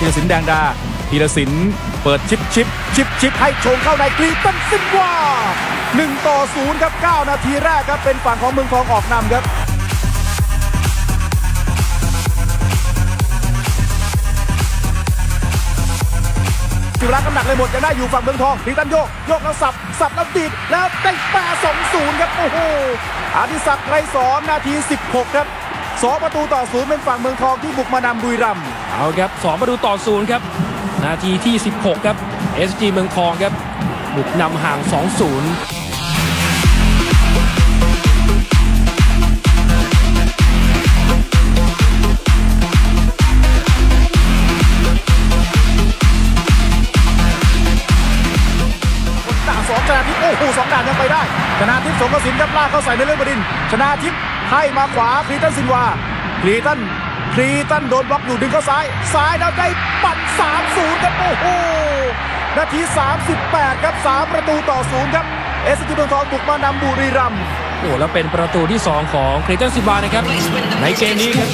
ธีรศิลป์แดงดาธีรศิลป์เปิดชิปชิปชิปชิปให้โชงเข้าในกรีตันซินว่า1ต่อ0ครับ 9 นาทีแรกครับเป็นฝั่งของเมืองทองออกนำครับสิรักษ์น้ำหนักเลยหมดยังได้อยู่ฝั่งเมืองทองทีตันโยกโยกแล้วสับ สับแล้วดีดแล้วได้แปรสองศูนย์ครับ โอ้โหอดิศักดิ์ไรสอนนาที 16 ครับ สองประตูต่อศูนย์เป็นฝั่งเมืองทองที่บุกมานำบุรีรัมย์เอาครับสองประตูต่อศูนย์ครับ นาทีที่ 16 ครับ SG เมืองทองครับ บุกนำห่าง 2-0ด่านสองชนะทิพย์โอ้โหสองด่านยังไปได้ชนะทิพย์สงกระสินครับลากเข้าใส่ในเรื่องบดินทร์ชนะทิพย์ ให้มาขวาคลีตันซินวาคลีตันคลีตันโดนบล็อกอยู่ดึงเข้าซ้าย ซ้ายแล้วได้ปั่น3-0ครับโอ้โหนาที 38 ครับ 3 ประตูต่อศูนย์ครับ เอสจีเมืองทองบุกมานำบุรีรัมย์โอ้แล้วเป็นประตูที่ 2 ของคริตันซินวานะครับในเกมนี้ครับ